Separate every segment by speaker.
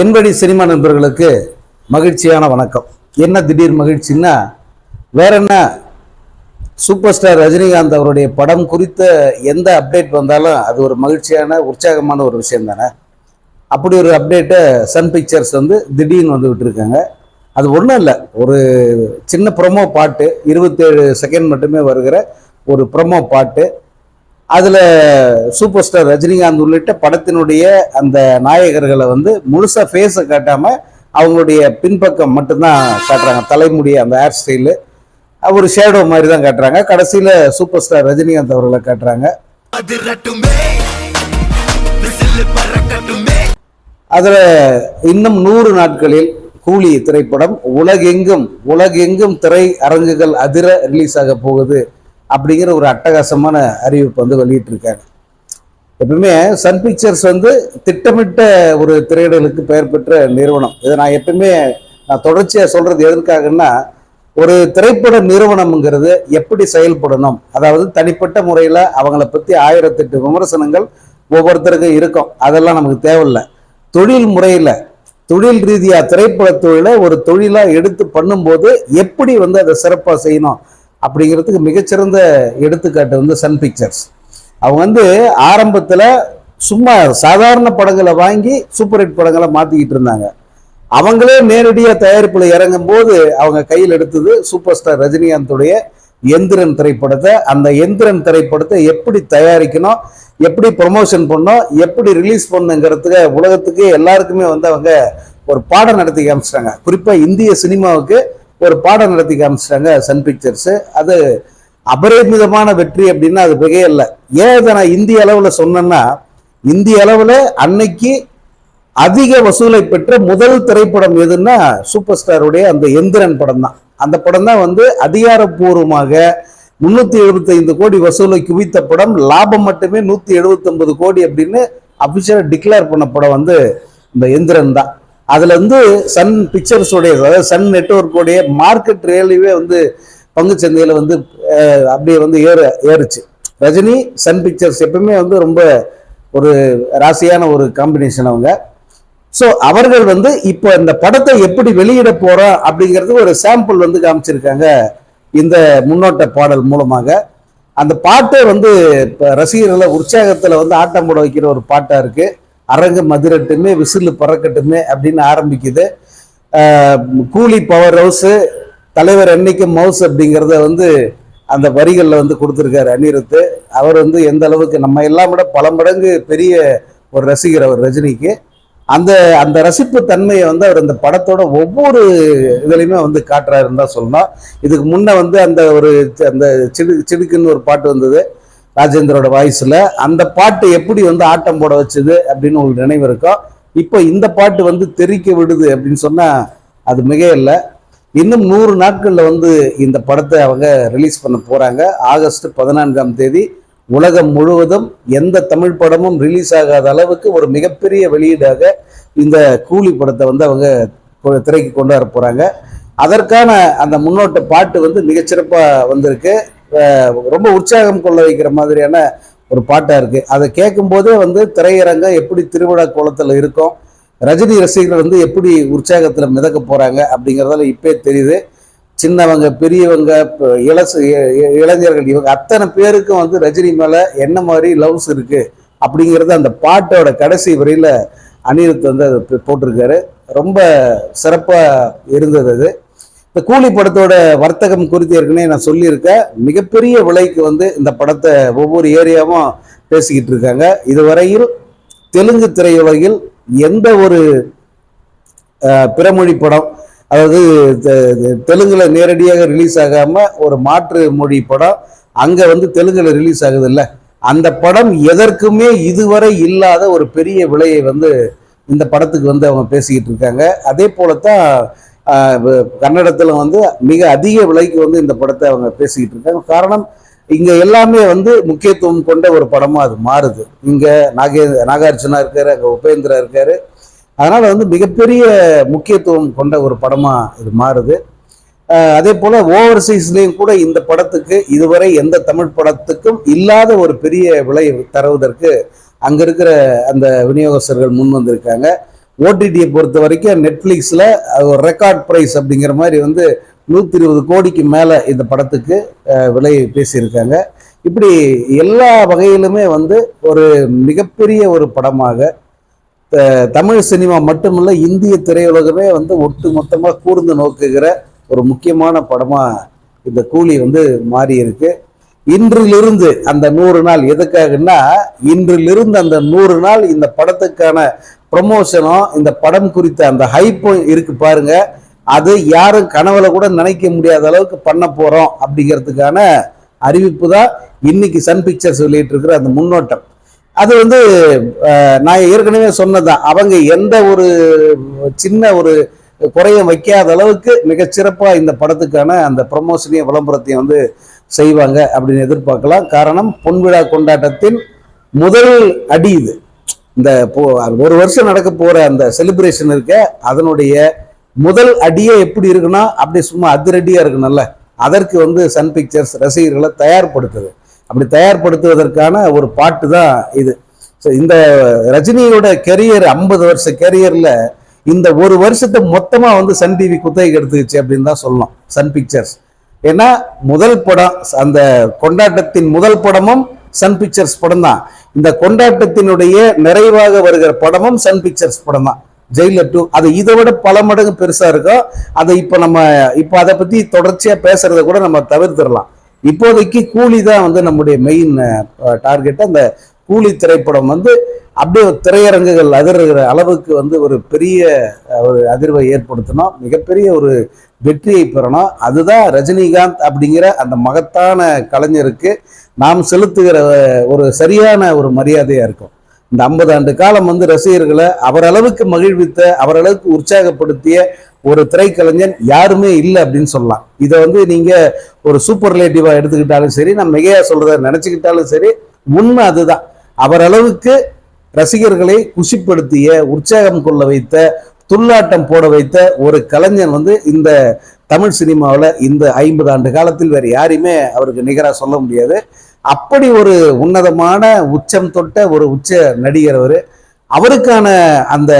Speaker 1: என்படி cinema நண்பர்களுக்கு மகிழ்ச்சியான வணக்கம். என்ன திடீர் மகிழ்ச்சின்னா வேற என்ன? சூப்பர் ஸ்டார் ரஜினிகாந்த் அவருடைய படம் குறித்த எந்த அப்டேட் வந்தாலும் அது ஒரு மகிழ்ச்சியான உற்சாகமான ஒரு விஷயம் தானே? அப்படி ஒரு அப்டேட்டை சன் பிக்சர்ஸ் வந்து திடீர்னு வந்து விட்டுருக்காங்க அது ஒன்றும் இல்லை. ஒரு சின்ன ப்ரொமோ பாட்டு இருபத்தேழு செகண்ட் மட்டுமே வருகிற ஒரு ப்ரொமோ பாட்டு அதில் சூப்பர் ஸ்டார் ரஜினிகாந்த் உள்ளிட்ட படத்தினுடைய அந்த நாயகர்களை வந்து முழுசாக ஃபேஸை காட்டாமல் அவங்களுடைய பின்பக்கம் மட்டும்தான் காட்டுறாங்க. தலைமுடி அந்த ஹேர் ஸ்டைலு ஒரு ஷேடோ மாதிரி தான் காட்டுறாங்க. கடைசியில் சூப்பர் ஸ்டார் ரஜினிகாந்த் அவர்களை காட்டுறாங்க. அதில் இன்னும் நூறு நாட்களில் கூலி திரைப்படம் உலகெங்கும் உலகெங்கும் திரை அரங்குகள் அதிர ரிலீஸ் ஆக போகுது. அப்படிங்கிற ஒரு அட்டகாசமான அறிவிப்பு வந்து வெளியிட்டிருக்காங்க. எப்பவுமே சன் பிக்சர்ஸ் வந்து திட்டமிட்ட ஒரு திரையிடலுக்கு பெயர் பெற்ற நிறுவனம். இதை நான் எப்பவுமே நான் தொடர்ச்சியாக சொல்கிறது எதற்காகன்னா ஒரு திரைப்பட நிறுவனம்ங்கிறது எப்படி செயல்படணும்? அதாவது தனிப்பட்ட முறையில் அவங்கள பற்றி ஆயிரத்தெட்டு விமர்சனங்கள் ஒவ்வொருத்தருக்கும் இருக்கும். அதெல்லாம் நமக்கு தேவையில்லை. தொழில் முறையில் தொழில் ரீதியாக திரைப்பட தொழிலை ஒரு தொழிலாக எடுத்து பண்ணும்போது எப்படி வந்து அதை சிறப்பாக செய்யணும்? அப்படிங்கிறதுக்கு மிகச்சிறந்த எடுத்துக்காட்டு வந்து சன் பிக்சர்ஸ் அவங்க வந்து ஆரம்பத்தில் சும்மா சாதாரண படங்களை வாங்கி சூப்பர் ஹிட் படங்களை மாற்றிக்கிட்டு இருந்தாங்க. அவங்களே நேரடியாக தயாரிப்பில் இறங்கும் போது அவங்க கையில் எடுத்தது சூப்பர் ஸ்டார் ரஜினிகாந்துடைய எந்திரன் திரைப்படத்தை. அந்த எந்திரன் திரைப்படத்தை எப்படி தயாரிக்கணும் எப்படி ப்ரொமோஷன் பண்ணோம் எப்படி ரிலீஸ் பண்ணுங்கிறதுக்கு உலகத்துக்கு எல்லாருக்குமே வந்து அவங்க ஒரு பாடம் நடத்தி காமிச்சிட்டாங்க. குறிப்பாக இந்திய சினிமாவுக்கு ஒரு பாடம் நடத்தி காமிச்சிட்டாங்க சன் பிக்சர்ஸ் அது அபரிமிதமான வெற்றி அப்படின்னா அது மிகையே ஏன் இதை நான் இந்திய அளவில் சொன்னேன்னா இந்திய அளவில் அன்னைக்கு அதிக வசூலை பெற்ற முதல் திரைப்படம் எதுன்னா சூப்பர் ஸ்டாருடைய அந்த எந்திரன் படம் தான் அந்த படம் தான் வந்து அதிகாரப்பூர்வமாக முந்நூற்றி எழுபத்தைந்து கோடி வசூலை குவித்த படம். லாபம் மட்டுமே நூற்றி எழுபத்தொன்பது கோடி அப்படின்னு அஃபிஷியலாக டிக்ளேர் பண்ண படம் வந்து இந்த எந்திரன் தான் அதில் வந்து சன் பிக்சர்ஸோடைய அதாவது சன் நெட்ஒர்க்கோடைய மார்க்கெட் ரேலிவே வந்து பங்கு சந்தையில் வந்து அப்படியே வந்து ஏற ஏறுச்சு. ரஜினி சன் பிக்சர்ஸ் எப்பவுமே வந்து ரொம்ப ஒரு ராசியான ஒரு காம்பினேஷன் அவங்க. ஸோ அவர்கள் வந்து இப்போ இந்த படத்தை எப்படி வெளியிட போகிறோம் அப்படிங்கிறது ஒரு சாம்பிள் வந்து காமிச்சிருக்காங்க இந்த முன்னோட்ட பாடல் மூலமாக. அந்த பாட்டே வந்து இப்போ ரசிகர்களை உற்சாகத்தில் வந்து ஆட்டம் போட வைக்கிற ஒரு பாட்டாக இருக்குது அரங்கு மதிரட்டுமே விசிலு பறக்கட்டுமே அப்படின்னு ஆரம்பிக்குது. கூலி பவர் ஹவுஸு தலைவர் அன்னைக்கு மவுஸ் அப்படிங்கிறத வந்து அந்த வரிகளில் வந்து கொடுத்துருக்காரு அனிருத்து அவர் வந்து எந்த அளவுக்கு நம்ம எல்லாம் விட பல மடங்கு பெரிய ஒரு ரசிகர் அவர் ரஜினிக்கு. அந்த அந்த ரசிப்பு தன்மையை வந்து அவர் அந்த படத்தோட ஒவ்வொரு இதுலையுமே வந்து காட்டுறாருன்னு தான் சொல்லணும். இதுக்கு முன்னே வந்து அந்த ஒரு அந்த சிடு சிடுக்குன்னு ஒரு பாட்டு வந்தது. ராஜேந்திரோட வாய்ஸில் அந்த பாட்டு எப்படி வந்து ஆட்டம் போட வச்சது அப்படின்னு உங்களுக்கு நினைவு இருக்கும் இப்போ இந்த பாட்டு வந்து தெறிக்க விடுது அப்படின்னு சொன்னால் அது மிக இல்லை இன்னும் நூறு நாட்களில் வந்து இந்த படத்தை அவங்க ரிலீஸ் பண்ண போகிறாங்க ஆகஸ்ட் பதினான்காம் தேதி. உலகம் முழுவதும் எந்த தமிழ் படமும் ரிலீஸ் ஆகாத அளவுக்கு ஒரு மிகப்பெரிய வெளியீடாக இந்த கூலி படத்தை வந்து அவங்க கொ- திரைக்கு கொண்டு வர போகிறாங்க அதற்கான அந்த முன்னோட்ட பாட்டு வந்து மிகச்சிறப்பாக வந்திருக்கு. ரொம்ப உற்சாகம் கொள்ள வைக்கிற மாதிரியான ஒரு பாட்டாக இருக்குது அதை கேட்கும்போதே வந்து திரையரங்கம் எப்படி திருவிழா கோலத்தில் இருக்கும் ரஜினி ரசிகர்கள் வந்து எப்படி உற்சாகத்தில் மிதக்க போகிறாங்க அப்படிங்கிறதால இப்போ தெரியுது. சின்னவங்க பெரியவங்க இளசு இளைஞர்கள் இவங்க அத்தனை பேருக்கும் வந்து ரஜினி மேலே என்ன மாதிரி லவ்ஸ் இருக்குது அப்படிங்கிறது அந்த பாட்டோட கடைசி வரையில் அனிருத் வந்து அதை போட்டிருக்காரு. ரொம்ப சிறப்பாக இருந்தது அது. இந்த கூலி படத்தோட வர்த்தகம் குறித்து ஏற்கனவே நான் சொல்லியிருக்கேன். மிகப்பெரிய விலைக்கு வந்து இந்த படத்தை ஒவ்வொரு ஏரியாவும் பேசிக்கிட்டு இருக்காங்க. இதுவரையில் தெலுங்கு திரையுலகில் எந்த ஒரு பிறமொழி படம் அதாவது தெலுங்குல நேரடியாக ரிலீஸ் ஆகாம ஒரு மாற்று மொழி படம் அங்க வந்து தெலுங்குல ரிலீஸ் ஆகுது இல்ல அந்த படம் எதற்குமே இதுவரை இல்லாத ஒரு பெரிய விலையை வந்து இந்த படத்துக்கு வந்து அவங்க பேசிக்கிட்டு இருக்காங்க. அதே போலத்தான் கன்னடத்தில் வந்து மிக அதிக விலைக்கு வந்து இந்த படத்தை அவங்க பேசிக்கிட்டு இருக்காங்க. காரணம் இங்கே எல்லாமே வந்து முக்கியத்துவம் கொண்ட ஒரு படமாக அது மாறுது. இங்கே நாகே நாகார்ஜுனா இருக்கார் அங்கே உபேந்திரா இருக்கார். அதனால் வந்து மிகப்பெரிய முக்கியத்துவம் கொண்ட ஒரு படமாக இது மாறுது. அதே போல் ஓவர்சீஸ்லேயும் கூட இந்த படத்துக்கு இதுவரை எந்த தமிழ் படத்துக்கும் இல்லாத ஒரு பெரிய விலை தருவதற்கு அங்கே இருக்கிற அந்த விநியோகஸ்தர்கள் முன் வந்திருக்காங்க. ஓடிடியை பொறுத்த வரைக்கும் நெட்ஃப்ளிக்ஸில் ஒரு ரெக்கார்ட் ப்ரைஸ் அப்படிங்கிற மாதிரி வந்து நூற்றி இருபது கோடிக்கு மேலே இந்த படத்துக்கு விலை பேசியிருக்காங்க. இப்படி எல்லா வகையிலுமே வந்து ஒரு மிகப்பெரிய ஒரு படமாக தமிழ் சினிமா மட்டுமல்ல இந்திய திரையுலகமே வந்து ஒட்டு மொத்தமாக கூர்ந்து நோக்குகிற ஒரு முக்கியமான படமாக இந்த கூலி வந்து மாறி இருக்கு இன்றிலிருந்து அந்த நூறு நாள் எதுக்காகன்னா இன்றிலிருந்து அந்த நூறு நாள் இந்த படத்துக்கான ப்ரொமோஷனும் இந்த படம் குறித்த அந்த ஹைப்பும் இருக்கு பாருங்க. அது யாரும் கனவுல கூட நினைக்க முடியாத அளவுக்கு பண்ண போறோம் அப்படிங்கிறதுக்கான அறிவிப்பு தான் இன்னைக்கு சன் பிக்சர்ஸ் வெளியிட்டு இருக்கிற அந்த முன்னோட்டம். அது வந்து நான் ஏற்கனவே சொன்னதான் அவங்க எந்த ஒரு சின்ன ஒரு குறையும் வைக்காத அளவுக்கு மிகச்சிறப்பாக இந்த படத்துக்கான அந்த ப்ரமோஷனையும் விளம்பரத்தையும் வந்து செய்வாங்க அப்படின்னு எதிர்பார்க்கலாம். காரணம் பொன்விழா கொண்டாட்டத்தின் முதல் அடி இது. இந்த போ- ஒரு வருஷம் நடக்க போற அந்த செலிப்ரேஷன் இருக்க அதனுடைய முதல் அடியே எப்படி இருக்குன்னா அப்படியே சும்மா அதிரடியா இருக்கணும்ல. அதற்கு வந்து சன் பிக்சர்ஸ் ரசிகர்களை தயார்படுத்துது. அப்படி தயார்படுத்துவதற்கான ஒரு பாட்டு தான் இது. ஸோ இந்த ரஜினியோட கெரியர் ஐம்பது வருஷ கெரியர்ல இந்த ஒரு வருஷத்தை மொத்தமா வந்து சன் டிவி குத்தகைக்கு எடுத்துக்கிச்சு அப்படின்னு தான் சொல்லணும். சன் பிக்சர்ஸ் ஏன்னா முதல் படம் அந்த கொண்டாட்டத்தின் முதல் படமும் சன் பிக்சர்ஸ் படம் தான். இந்த கொண்டாட்டத்தினுடைய நிறைவாக வருகிற படமும் சன் பிக்சர்ஸ் படம் தான் ஜெயிலர் டூ அது இதை விட பல மடங்கு பெருசா இருக்கும் அதை இப்போ நம்ம இப்போ அதை பத்தி தொடர்ச்சியா பேசுறத கூட நம்ம தவிர்த்திடலாம். இப்போதைக்கு கூலி தான் வந்து நம்முடைய மெயின் டார்கெட் அந்த கூலி திரைப்படம் வந்து அப்படியே திரையரங்குகள் அதிர்கிற அளவுக்கு வந்து ஒரு பெரிய ஒரு அதிர்வை ஏற்படுத்தணும் மிகப்பெரிய ஒரு வெற்றியை பெறணும் அதுதான் ரஜினிகாந்த் அப்படிங்கிற அந்த மகத்தான கலைஞருக்கு நாம் செலுத்துகிற ஒரு சரியான ஒரு மரியாதையாக இருக்கும். இந்த ஐம்பது ஆண்டு காலம் வந்து ரசிகர்களை அவரளவுக்கு மகிழ்வித்த அவரளவுக்கு உற்சாகப்படுத்திய ஒரு திரைக்கலைஞன் யாருமே இல்லை அப்படின்னு சொல்லலாம். இதை வந்து நீங்கள் ஒரு சூப்பர் ரிலேட்டிவாக எடுத்துக்கிட்டாலும் சரி நான் மிகையாக சொல்கிறத நினச்சிக்கிட்டாலும் சரி உண்மை அதுதான். அவரளவுக்கு ரசிகர்களை குஷிப்படுத்திய உற்சாகம் கொள்ள வைத்த துள்ளாட்டம் போட வைத்த ஒரு கலைஞன் வந்து இந்த தமிழ் சினிமாவில் இந்த ஐம்பது ஆண்டு காலத்தில் வேறு யாரையுமே அவருக்கு நிகராக சொல்ல முடியாது. அப்படி ஒரு உன்னதமான உச்சம் தொட்ட ஒரு உச்ச நடிகர் அவர். அவருக்கான அந்த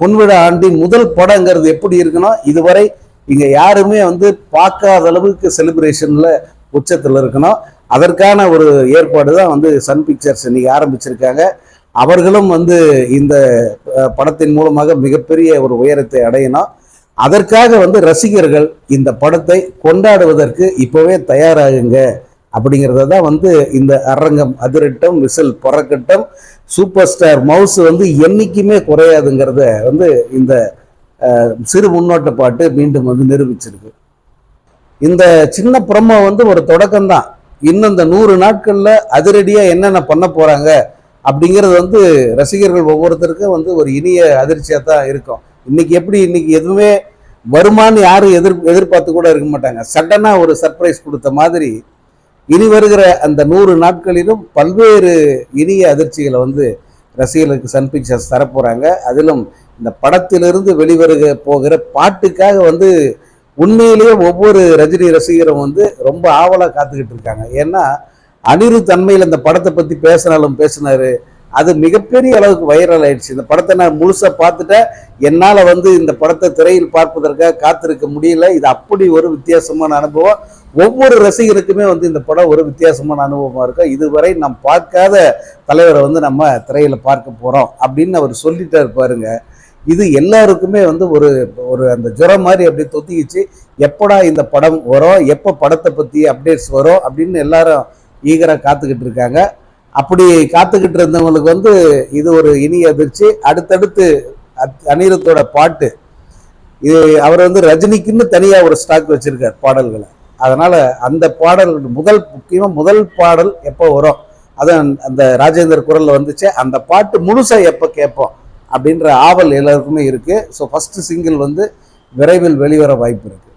Speaker 1: பொன்விழா ஆண்டின் முதல் படங்கிறது எப்படி இருக்கணும் இதுவரை இங்கே யாருமே வந்து பார்க்காத அளவுக்கு செலிப்ரேஷனில் உச்சத்தில் இருக்கணும். அதற்கான ஒரு ஏற்பாடு தான் வந்து சன் பிக்சர்ஸ் இன்னைக்கு ஆரம்பிச்சிருக்காங்க. அவர்களும் வந்து இந்த படத்தின் மூலமாக மிகப்பெரிய ஒரு உயரத்தை அடையணும் அதற்காக வந்து ரசிகர்கள் இந்த படத்தை கொண்டாடுவதற்கு இப்போவே தயாராகுங்க. அப்படிங்கிறத தான் வந்து இந்த அரங்கம் அதிரட்டம் விசில் பறக்கட்டம் சூப்பர் ஸ்டார் மவுஸ் வந்து என்னைக்குமே குறையாதுங்கிறத வந்து இந்த சிறு முன்னோட்ட பாட்டு மீண்டும் வந்து நிரூபிச்சிருக்கு. இந்த சின்ன ப்ரொமோ வந்து ஒரு தொடக்கம்தான். இன்னும் இந்த நூறு நாட்களில் அதிரடியாக என்னென்ன பண்ண போகிறாங்க அப்படிங்கிறது வந்து ரசிகர்கள் ஒவ்வொருத்தருக்கும் வந்து ஒரு இனிய அதிர்ச்சியாக தான் இருக்கும். இன்னைக்கு எப்படி இன்னைக்கு எதுவுமே வருமான்னு யாரும் எதிர் எதிர்பார்த்து கூட இருக்க மாட்டாங்க. சடனாக ஒரு சர்ப்ரைஸ் கொடுத்த மாதிரி இனி வருகிற அந்த நூறு நாட்களிலும் பல்வேறு இனிய அதிர்ச்சிகளை வந்து ரசிகர்களுக்கு சன் பிக்சர்ஸ் தரப்போகிறாங்க அதிலும் இந்த படத்திலிருந்து வெளிவருக போகிற பாட்டுக்காக வந்து உண்மையிலேயே ஒவ்வொரு ரஜினி ரசிகரும் வந்து ரொம்ப ஆவலாக காத்துக்கிட்டு இருக்காங்க. ஏன்னா அனிருத் தன்மையில் இந்த படத்தை பற்றி பேசினாலும் பேசினார். அது மிகப்பெரிய அளவுக்கு வைரல் ஆயிடுச்சு. இந்த படத்தை நான் முழுசாக பார்த்துட்டேன் என்னால் வந்து இந்த படத்தை திரையில் பார்ப்பதற்காக காத்திருக்க முடியல. இது அப்படி ஒரு வித்தியாசமான அனுபவம். ஒவ்வொரு ரசிகருக்குமே வந்து இந்த படம் ஒரு வித்தியாசமான அனுபவமாக இருக்கும். இதுவரை நாம் பார்க்காத தலைவரை வந்து நம்ம திரையில் பார்க்க போகிறோம் அப்படின்னு அவர் சொல்லிட்டாரு பாருங்க. இது எல்லாருக்குமே வந்து ஒரு ஒரு அந்த ஜுரம் மாதிரி அப்படியே தொத்திக்கிச்சு. எப்படா இந்த படம் வரும்? எப்போ படத்தை பற்றி அப்டேட்ஸ் வரும்? அப்படின்னு எல்லாரும் ஈகராக காத்துக்கிட்டு இருக்காங்க. அப்படி காத்துக்கிட்டு இருந்தவங்களுக்கு வந்து இது ஒரு இனிய அதிர்ச்சி. அடுத்தடுத்து அனிருத்தோட பாட்டு. இது அவர் வந்து ரஜினிக்குன்னு தனியாக ஒரு ஸ்டாக் வச்சுருக்கார் பாடல்களை. அதனால் அந்த பாடல் முதல் முக்கியமாக முதல் பாடல் எப்போ வரும்? அதான் அந்த ராஜேந்தர் குரலில் வந்துச்சு. அந்த பாட்டு முழுசாக எப்போ கேட்போம்? அப்படின்ற ஆவல் எல்லாருக்குமே இருக்குது ஸோ ஃபஸ்ட்டு சிங்கிள் வந்து விரைவில் வெளிவர வாய்ப்பு இருக்குது